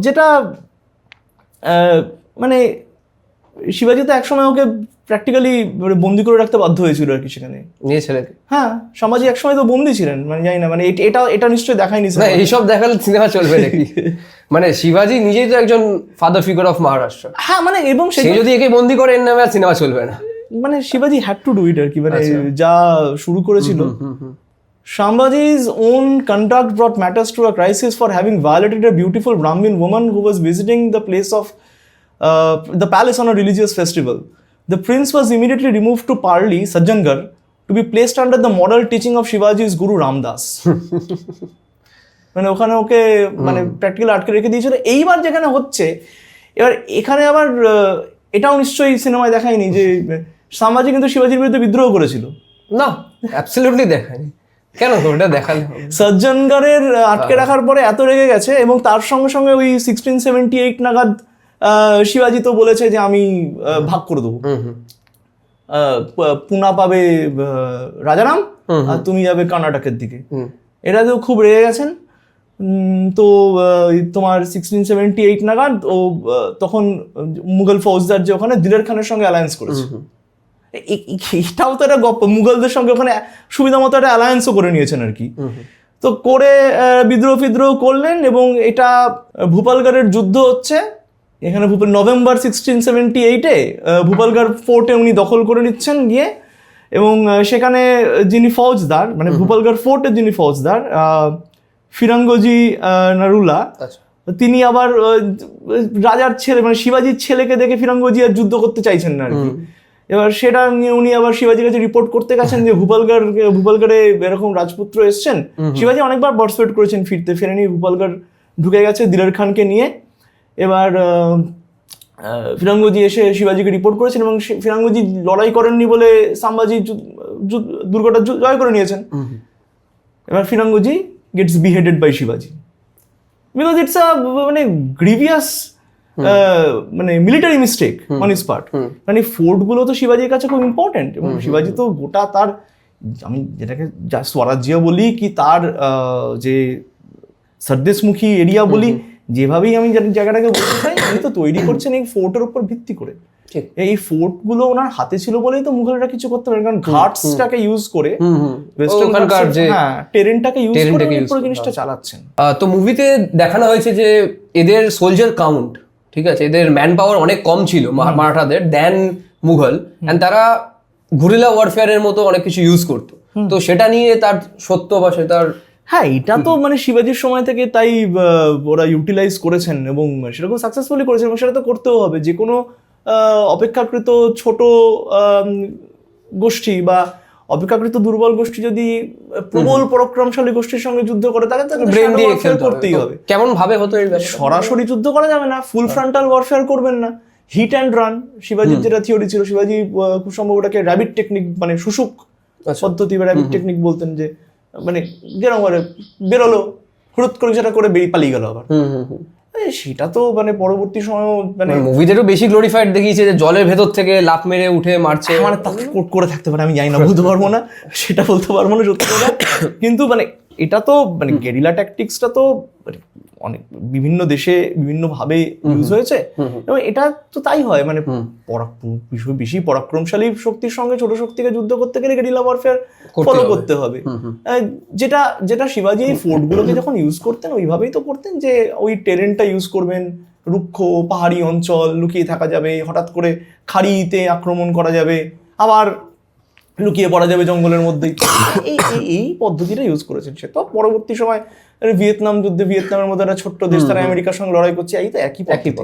যেটা মানে শিবাজি তো একসময় ওকে প্র্যাকটিক্যালি বন্দি করে রাখতে বাধ্য হয়েছিল আর কি সেখানে। নিয়ে ছেলেকে হ্যাঁ সমাজে একসময় তো বন্দি ছিলেন মানে জানি না মানে এট- এটা নিশ্চয়ই দেখায়নি না এইসব দেখালে সিনেমা চলবে নাকি? মানে শিবাজি নিজেই তো একজন ফাদার ফিগার অফ মহারাষ্ট্র হ্যাঁ মানে এবং সে সে যদি একে বন্দি করে এর নামে আর সিনেমা চলবে না। মানে শিবাজি হ্যাড টু ডু ইট আর কি মানে আচ্ছা। যা শুরু করেছিল। Shambhaji's own conduct brought matters to a crisis for having violated a beautiful Brahmin woman who was visiting the place of uh, the palace on a religious festival. The prince was immediately removed to Parli, Sajjangarh, to be placed under the moral teaching of Shivaji's Guru Ramdas. মানে ওখানে ওকে মানে practical আটকে রেখে দিয়েছিল এইবার যেখানে হচ্ছে এবার এখানে আবার এটাও নিশ্চয়ই সিনেমায় দেখায়নি যে সামাজি কিন্তু শিবাজির বিরুদ্ধে বিদ্রোহ করেছিল না অ্যাবসলিউটলি দেখায়নি কেন ওটা দেখালে? সজ্জনগড়ের আটকে রাখার পরে এত রেগে গেছে এবং তার সঙ্গে সঙ্গে ওই সিক্সটিন সেভেন্টি এইট নাগাদ শিবাজি তো বলেছে যে আমি ভাগ করে দেবো। পুনা পাবে রাজারাম আর তুমি যাবে কর্ণাটকের দিকে। এরা তো খুব রেগে গেছেন। তো তোমার সিক্সটিন সেভেন্টি এইট নাগাদ ও তখন মুঘল ফৌজদার যে ওখানে দিলের খানের সঙ্গে অ্যালায়েন্স করেছে। এটাও তো একটা গপ্প। মুঘলদের সঙ্গে ওখানে সুবিধা মতো একটা অ্যালায়েন্সও করে নিয়েছেন আর কি। তো করে বিদ্রোহ ফিদ্রোহ করলেন এবং এটা ভূপালগড়ের যুদ্ধ হচ্ছে। এখানে ভূপাল নভেম্বর সিক্সটিন সেভেন্টি এইটে ভূপালগড় ফোর্টে উনি দখল করে নিচ্ছেন গিয়ে। এবং সেখানে যিনি ফৌজদার মানে ভূপালগড় ফোর্টের যিনি ফৌজদার আহ, ফিরাঙ্গজি আহ, নারুলা আচ্ছা। তিনি আবার রাজার ছেলে মানে শিবাজির ছেলেকে দেখে ফিরাঙ্গজি আর যুদ্ধ করতে চাইছেন না আর কি। এবার সেটা নিয়ে উনি আবার শিবাজির কাছে রিপোর্ট করতে গেছেন যে ভূপালগড় ভূপালগড়ে এরকম রাজপুত্র এসছেন। শিবাজি অনেকবার বর্সপেট করেছেন ফিরতে ফেরেনি ভূপালগড় ঢুকে গেছে দিলের খানকে নিয়ে। এবার ফিরাঙ্গজি এসে শিবাজিকে রিপোর্ট করেছেন এবং ফিরাঙ্গজি লড়াই করেননি বলে সাম্বাজি দুর্গটা জয় করে নিয়েছেন। এবার ফিরাঙ্গজি গেটস বিহেডেড বাই শিবাজি। বিকজ ইটস আ মানে গ্রিভিয়াস মানে military mistake on his part মানে ফোর্টগুলো তো শিবাজির কাছে খুব ইম্পর্টেন্ট এবং শিবাজি তো গোটা তার আমি যেটাকে যা স্বরাজ্য বলি কি তার যে সর্দেশমুখী এরিয়া বলি যেভাবেই আমি জায়গাটাকে বলতে চাই উনি তো তৈরি করছেন এই ফোর্টের উপর ভিত্তি করে। এই ফোর্টগুলো ওনার হাতে ছিল বলেই তো মুঘলরা কিছু করতে পারে কারণ ঘাটসটাকে ইউজ করে যে হ্যাঁ টেরেনটাকে ইউজ করে পুরো জিনিসটা চালাচ্ছেন। আহ, তো মুভিতে দেখানো হয়েছে যে এদের সোলজার কাউন্ট ঠিক আছে? এদের ম্যান পাওয়ার অনেক কম ছিল মারাঠাদের দেন মুঘল। অ্যান্ড তারা গুরিলা ওয়ারফেয়ারের মতো অনেক কিছু ইউজ করতো। তো সেটা নিয়ে তার সত্য বা সে তার হ্যাঁ এটা তো মানে শিবাজির সময় থেকে তাই ওরা ইউটিলাইজ করেছেন এবং সেরকম সাকসেসফুলি করেছেন এবং সেটা তো করতেও হবে। যে কোনো আহ, অপেক্ষাকৃত ছোট গোষ্ঠী বা অপেক্ষাকৃত দুর্বল গোষ্ঠী যদি প্রবল পরাক্রমশালী গোষ্ঠীর সঙ্গে যুদ্ধ করে তাহলে তাকে ব্রেন দিয়ে খেলতে করতেই হবে। কেমন ভাবে হতো এই সরাসরি যুদ্ধ করা যাবে না ফুল ফ্রন্টাল ওয়ারফেয়ার করবেন না। হিট অ্যান্ড রান শিবাজির যেটা থিওরি ছিল শিবাজি খুব সম্ভব ওটাকে র্যাবিট টেকনিক মানে শুশুক আচ্ছা। পদ্ধতি বা র্যাবিট টেকনিক বলতেন যে মানে যেরকম বেরোলো হুড়ুত করে সেটা করে বেরিয়ে পালিয়ে গেল আবার। সেটা তো মানে পরবর্তী সময় মানে মুভিদেরও বেশি গ্লোরিফাইড দেখিয়েছে যে জলের ভেতর থেকে লাফ মেরে উঠে মারছে। মানে তাকে কোট করে থাকতে পারে আমি জানি না বলতে পারব না সেটা বলতে পারব না সত্যি কথা। কিন্তু মানে এটা তো মানে গেরিলা ট্যাকটিক্সটা তো মানে অনেক বিভিন্ন দেশে বিভিন্ন ভাবে ইউজ হয়েছে। এবং এটা তো তাই হয় মানে বেশি- পরাক্রমশালী শক্তির সঙ্গে ছোট শক্তিকে যুদ্ধ করতে গেলে গেরিলা ওয়ারফেয়ার ফলো করতে হবে। যেটা যেটা শিবাজি এই ফোর্টগুলোকে যখন ইউজ করতেন ওইভাবেই তো করতেন যে ওই টেরেনটা ইউজ করবেন রুক্ষ পাহাড়ি অঞ্চল লুকিয়ে থাকা যাবে হঠাৎ করে খাড়িতে আক্রমণ করা যাবে। আবার লুকিয়ে পড়া যাবে জঙ্গলের মধ্যেই। এই এই- এই পদ্ধতিটা ইউজ করেছেন সে। তো পরবর্তী সময় ভিয়েতনাম যুদ্ধে ভিয়েতনামের মধ্যে একটা ছোট্ট দেশ তারা আমেরিকার সঙ্গে লড়াই করছে এই তো একই একই